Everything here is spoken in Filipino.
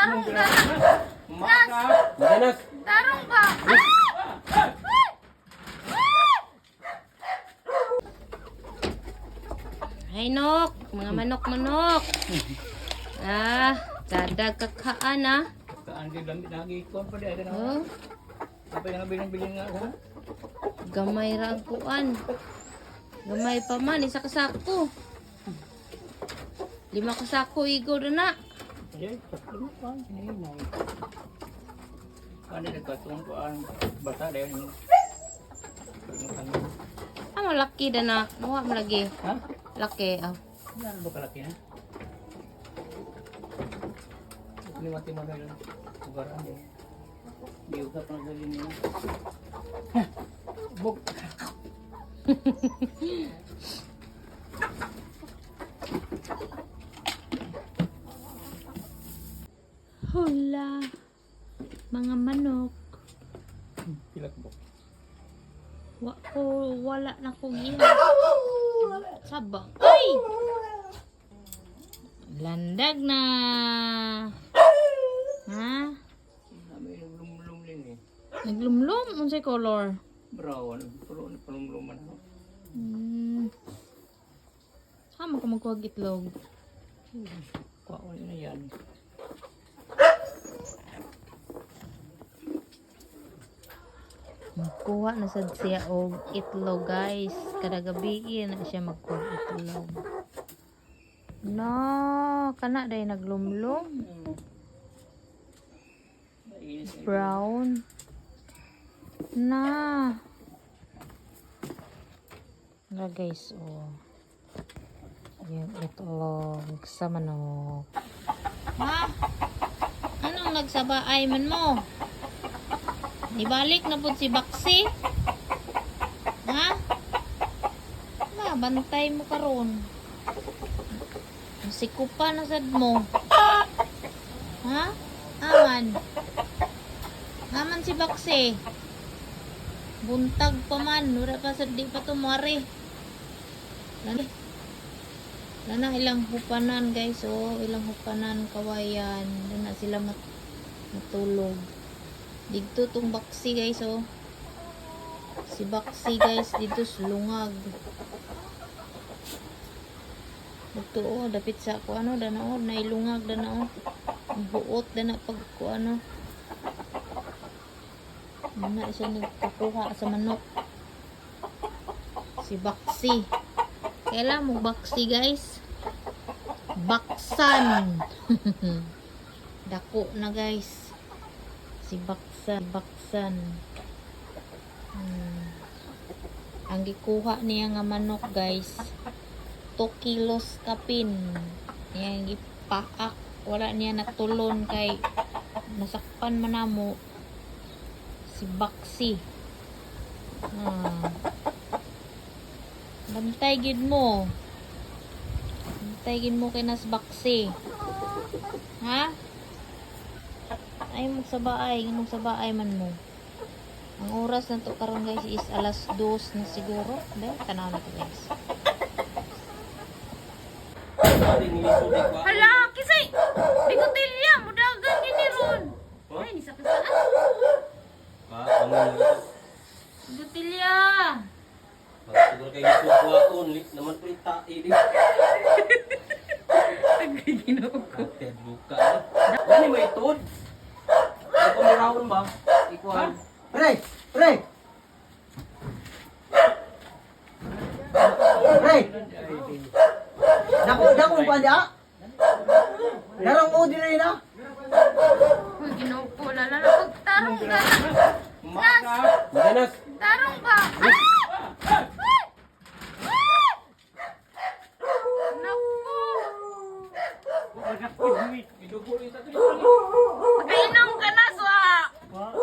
Tarong ka. Maka. Madanas. Tarong ka. Ay, nok. Mga manok-manok. Ah, dadag kakaan ah. Kaan di lamit lagi ko pa di ada na. Oh, Apa yang bilang-bilang nga ha? gamay ra ang kuan. Gamay pa man, isa kasako. Lima kasako, igo na na. Ay, sakto pa. Ay, nay. Ano na katong ko ang bata dahil Ah, malaki na na. Nawa malagi. Ha? Laki, ah. Ano ba kalaki ha? Ini mati mo yun. Ugaran din. Di usap na sa linya. Buk. Hula. Mga manok. Pilak buk. Wa ko, wala na ko giya. Sabang. Ay! Landag na. Ha? Kami yung lumlum din eh. Naglumlum? Unsay color? Brown. Pero ano pa lumluman ako. Hmm. Hama ko magkuhag itlog. Kuha na yan. Magkuha na sad siya og itlog guys. Kada gabi na siya magkuha itlog. No, kana day naglumlum. Brown. Na. Na guys, oh. Yung itlog sa manok. Ha? Anong nagsabaay man mo? Ibalik na po si Baksi. Ha? Na, bantay mo karon. Sikupa na sad mo. Ha? Aman. Aman si Baksi. Buntag pa man. Wala pa sa di pa tumari. Lani. Lana ilang hupanan guys. Oh, ilang hupanan kawayan. Doon na sila mat matulog. Dito tong Baksi guys. Oh. Si Baksi guys dito sulungag. Dito oh, dapit sa ko ano dana oh, nailungag dana oh. Buot dana pag ko ano. Muna siya nagkakuha sa manok. Si Baksi. Kailan mo Baksi guys? Baksan. Dako na guys. Si Baksan. Baksan. Hmm. Ang gikuha niya nga manok guys. 2 kilos kapin. Yang gipaak. Wala niya natulon kay nasakpan manamo si Baksi. Ah. Bantay gid mo. Bantay gid mo kay nas Baksi. Ha? Ay mo sa baay, nganong sa baay man mo. Ang oras na to karon guys is alas 2 na siguro. Dahil tanaw na to guys. Hala, kisay! Bigutilya! Mudagan gini ron! Ay, ni sa kasaan? Ah, ano Bigutilya! Siguro kayo kukuha ulit naman po yung tae din. Ginoo ko. Buka. Ano may itod? Ay, kumirahon ba? Ikuhan. Pre! Pre! Pre! Dako, dako pa niya? Darang mo din na. Lala na pagtarong ka. Maka. Madanas. Tarong ka! Ah! Ah! Ah! Naku! Rin sa tuloy. Well,